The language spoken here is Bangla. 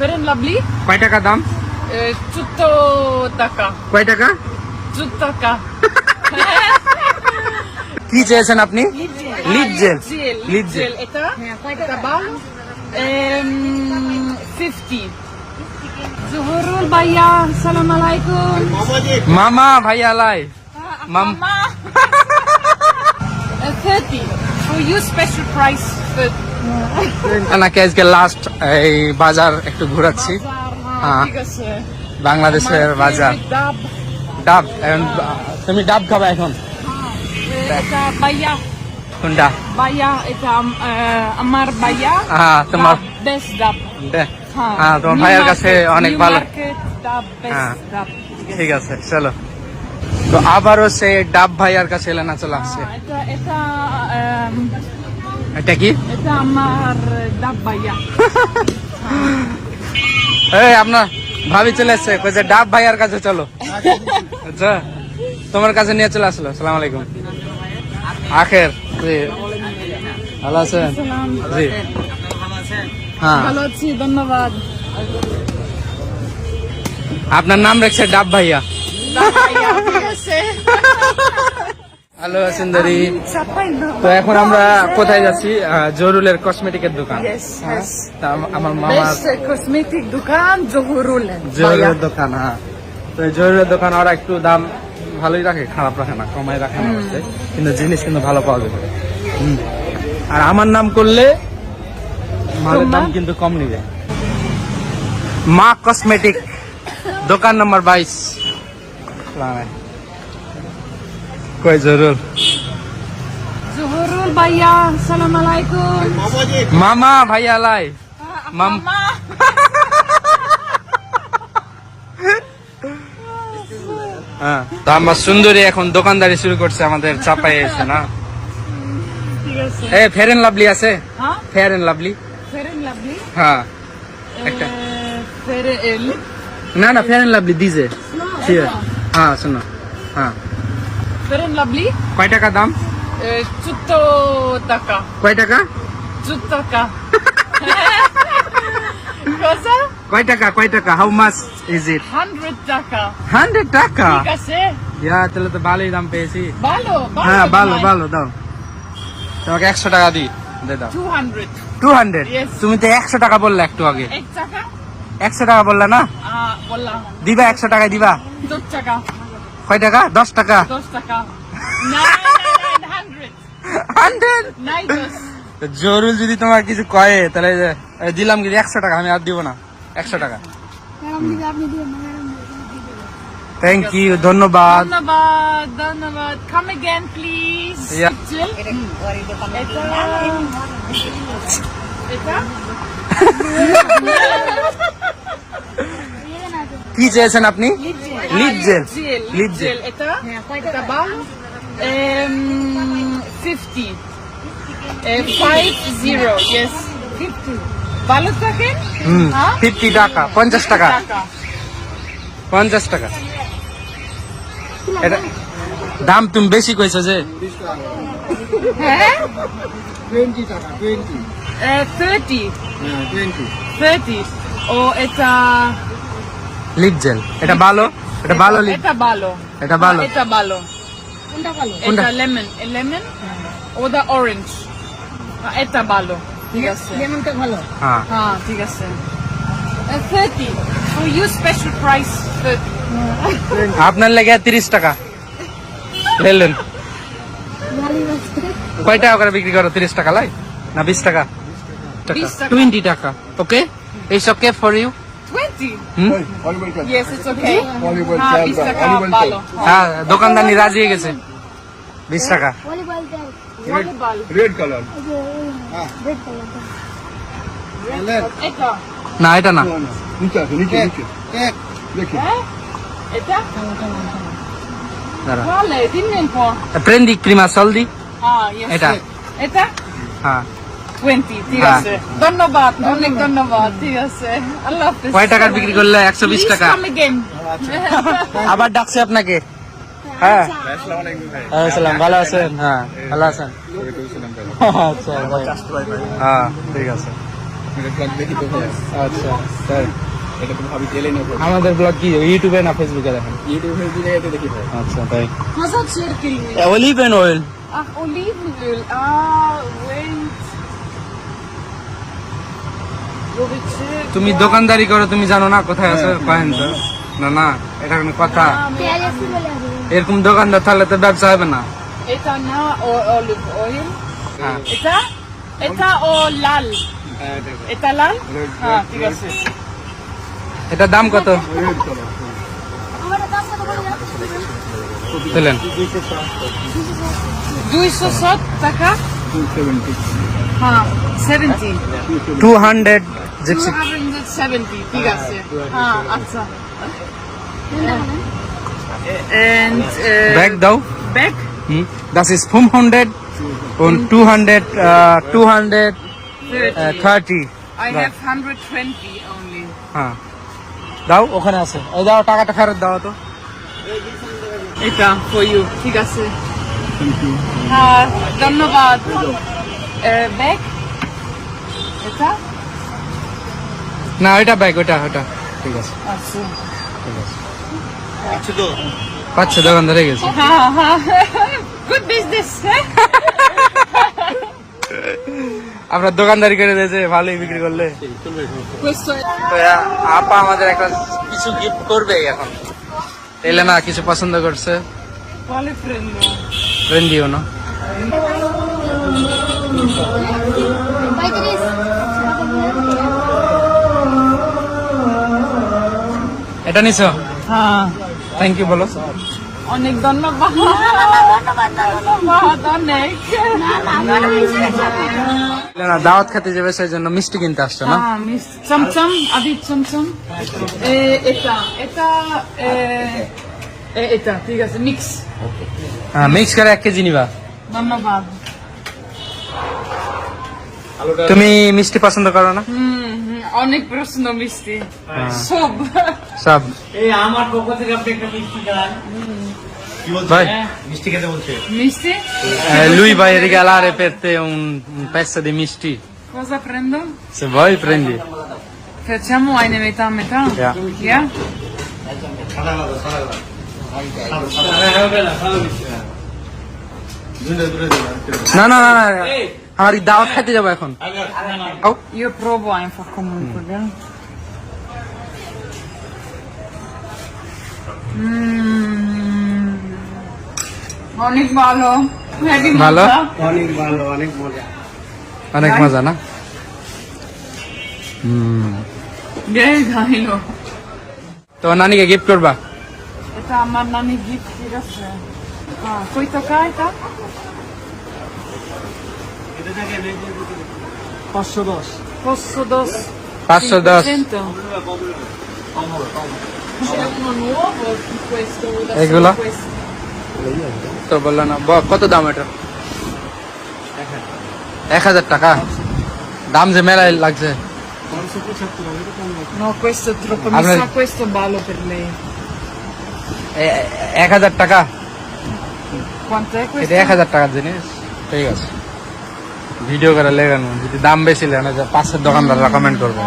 ফেরেন লাভলি কয় টাকা দাম? চুত্ত টাকা। কয় টাকা? চুত টাকা। কি চেয়েছেন আপনি? লিড জেল লিড জেল এটা এটা বাল ফিফটি জহুরুল ভাইয়া সালাম আলাইকুম। মামা ভাইয়া লাই মাম Mama. Uh, 30. For you special price for নাকি আজকে লাস্ট এই বাজার একটু ঘোরাচ্ছি। হ্যাঁ। ঠিক আছে। বাংলাদেশের বাজার। ডাব। ডাব তুমি ডাব খাবা এখন? এটা বাইয়া কোনটা? বাইয়া এটা আমার বাইয়া হ্যাঁ তোমার বেস্ট ডাব। হ্যাঁ তোমার ভাইয়ের কাছে অনেক ভালো। হ্যাঁ। ঠিক আছে চলো। তো আবারও সে ডাব ভাইয়ার কাছে এলেনা চলে আসছে। হ্যাঁ, এটা এটা কি? এটা আমার ডাব বাইয়া এই আপনার ভাবি চলে এসছে কইছে ডাব ভাইয়ার কাছে চলো। আচ্ছা তোমার কাছে নিয়ে চলে আসলো সালাম আলাইকুম। আখের জি। ভালো আছেন? জি। হ্যাঁ। ভালো আছি ধন্যবাদ। আপনার নাম রেখেছে ডাব ভাইয়া ডাব বাইয়া ঠিক আছে হ্যালো সুন্দরী। তো এখন আমরা কোথায় যাচ্ছি? জরুলের কসমেটিকের দোকান। হ্যাঁ? আমার মামার কসমেটিক দোকান জহুরুল। জরুরের দোকান হ্যাঁ। তো জরুরের দোকান ওরা একটু দাম ভালোই রাখে খারাপ রাখে না কমাই রাখে না কিন্তু জিনিস কিন্তু ভালো পাওয়া যাবে। আর আমার নাম করলে মালের দাম কিন্তু কম নিবে মা কসমেটিক দোকান নাম্বার বাইশ। কই জরুর? জহুরুল ভাইয়া সালাম আলাইকুম। মামা ভাইয়া লাই। মামা হ্যাঁ তো আমার সুন্দরী এখন দোকানদারি শুরু করছে আমাদের চাপাই এসে না? এ এন্ড লাভলি আছে? হ্যাঁ? ফেয়ার এন্ড লাভলি ফেরেন লাভলি হ্যাঁ। একটা। না না ফেয়ার এন্ড লাভলি আছে। হ্যাঁ শোনো। হ্যাঁ। ফেরেন লাভলি। কয় টাকা দাম? চুত্ত টাকা। কয় টাকা? চুত টাকা। কয় টাকা কয় টাকা? How much is it hundred টাকা। হান্ড্রেড টাকা? ঠিক আছে। ইয়া তাহলে তো ভালোই দাম পেয়েছি। ভালো হ্যাঁ ভালো ভালো দাও। তোমাকে একশো টাকা দিই। দে দাও। Two hundred. তুমি তো একশো টাকা বললে একটু আগে। একশো টাকা বললে না? দিবা একশো টাকায় দিবা? টাকা। কয় টাকা? দশ টাকা। জরুল যদি তোমার কিছু কয়ে তাহলে দিলাম কিন্তু একশো টাকা আমি আর দিব না। একশো টাকা। থ্যাংক ইউ ধন্যবাদ। ধন্যবাদ ধন্যবাদ। কাম again প্লিজ কি চেয়েছেন আপনি? লিড জেল লিড জেল এটা এটা বাল fifty five zero yes fifty ভালো থাকেন হুম হ্যাঁ? ফিফটি টাকা পঞ্চাশ টাকা। পঞ্চাশ টাকা। এটা দাম তুমি বেশি কইছো যে। হ্যাঁ? টাকা হ্যাঁ ও এটা লিড জেল এটা ভালো? এটা ভালো এটা ভালো। এটা ভালো। এটা ভালো। কোনটা? এটা লেমন লেমন? ওটা অরেঞ্জ এটা ভালো। ঠিক আছে। লেমনটা ভালো? হ্যাঁ। হ্যাঁ ঠিক আছে। Thirty for you special price thirty আপনার লেগে তিরিশ টাকা। লেলেন। কয় টাকা করে বিক্রি করো? তিরিশ টাকা লাই? না বিশ টাকা? 20 টাকা। টোয়েন্টি টাকা। ওকে এইস ওকে ফর ইউ হ্যাঁ ভালো। হ্যাঁ দোকানদানি রাজি হয়ে গেছে। বিশ টাকা। রেড কালার না এটা না। নিচে আছে নিচে নিচে। দেখি। হ্যাঁ? এটা? দাঁড়া। ভালো দিন পর প্রেন্দি ক্রিমা সলদি। হ্যাঁ এটা। এটা? হ্যাঁ। টোয়েন্টি ঠিক হ্যাঁ। আছে। ধন্যবাদ অনেক ধন্যবাদ ঠিক আছে। আল্লাহ হাফেজ। কয় টাকার বিক্রি করলে একশো বিশ টাকা? আবার ডাকছে আপনাকে। হ্যাঁ। আসসালাম ভালো আছেন? হ্যাঁ ভালো আছেন? আচ্ছা হ্যাঁ ঠিক আছে। আচ্ছা নেব আমাদের ব্লগ কি? ইউটিউবে না ফেসবুকে দেখেন? ইউটিউব ফেসবুকে এটা দেখি ভাই আচ্ছা তাই Was hat Cirkel? Olive oil তুমি দোকানদারি করো তুমি জানো না কোথায় আছে কয়েন তো না না এটা কোনো কথা। এরকম দোকানদার তাহলে তো ব্যবসা হবে না। ঠিক আছে। এটা দাম কত? দিলেন 200 টাকা? হ্যাঁ, 70. টু হান্ড্রেড জিপসি 270, ঠিক আছে। হ্যাঁ, আচ্ছা। And uh, দাও back? Hmm das ist 500 und 200 uh, 230 30. I have 120 only. হ্যাঁ দাও ওখানে আছে এই দাও টাকাটা ফেরত দাও তো এটা for you ঠিক আছে হ্যাঁ ধন্যবাদ। ব্যাগ এটা? না ওইটা ব্যাগ ওইটা ওইটা ঠিক আছে। আচ্ছা। ঠিক আছে। আচ্ছা তো? পাচ্ছে দোকানদার হয়ে গেছে হ্যাঁ। হ্যাঁ গুড বিজনেস আপনার দোকানদারি করে দিয়েছে ভালোই বিক্রি করলে। তো আপা আমাদের একটা কিছু গিফট করবে এখন। এলে না কিছু পছন্দ করছে। Quale prendo রেন্ডিও না। এটা নিছো? হ্যাঁ। থ্যাংক ইউ বলো। অনেক ধন্যবাদ। না দাওয়াত খেতে যাবে সেই জন্য মিষ্টি কিনতে আসছো না? হ্যাঁ চমচম আদি চমচম। এটা এটা এটা ঠিক আছে মিক্স। হ্যাঁ মিক্স করে এক কেজি নিবা। ধন্যবাদ তুমি মিষ্টি পছন্দ করো না হুম হুম, অনেক প্রশ্ন মিষ্টি সব সব ভাই মিষ্টি খেতে বলছে misti eh, lui vai a regalare per te un, un pezzo di misti cosa prendo se vuoi prendi facciamo eine metà metà Yeah. yeah? না না না না আমার দাওয়াত খেতে যাব এখন। io provo einfach comunque gell? অনেক ভালো। ভালো? অনেক ভালো অনেক মজা। অনেক মজা না? হুম। তো নানিকে গিফট করবা? এটা আমার নানি গিফট ঠিক আছে। হ্যাঁ এটা পাঁচশো দশ পাঁচশো দশ 500? C'è uno nuovo di questo da E solo quello? questo. তো বলল না কত দাম এটা এক হাজার টাকা দাম যে মেলায় লাগছে No, questo è troppo. Mi Allora- sa questo ballo per lei. এ- এ- এক হাজার টাকা এটা এক হাজার টাকার জিনিস। ঠিক আছে। ভিডিও করে লেগানো। যদি দাম বেশি লেগে পাশের দোকানদাররা কমেন্ট করবে।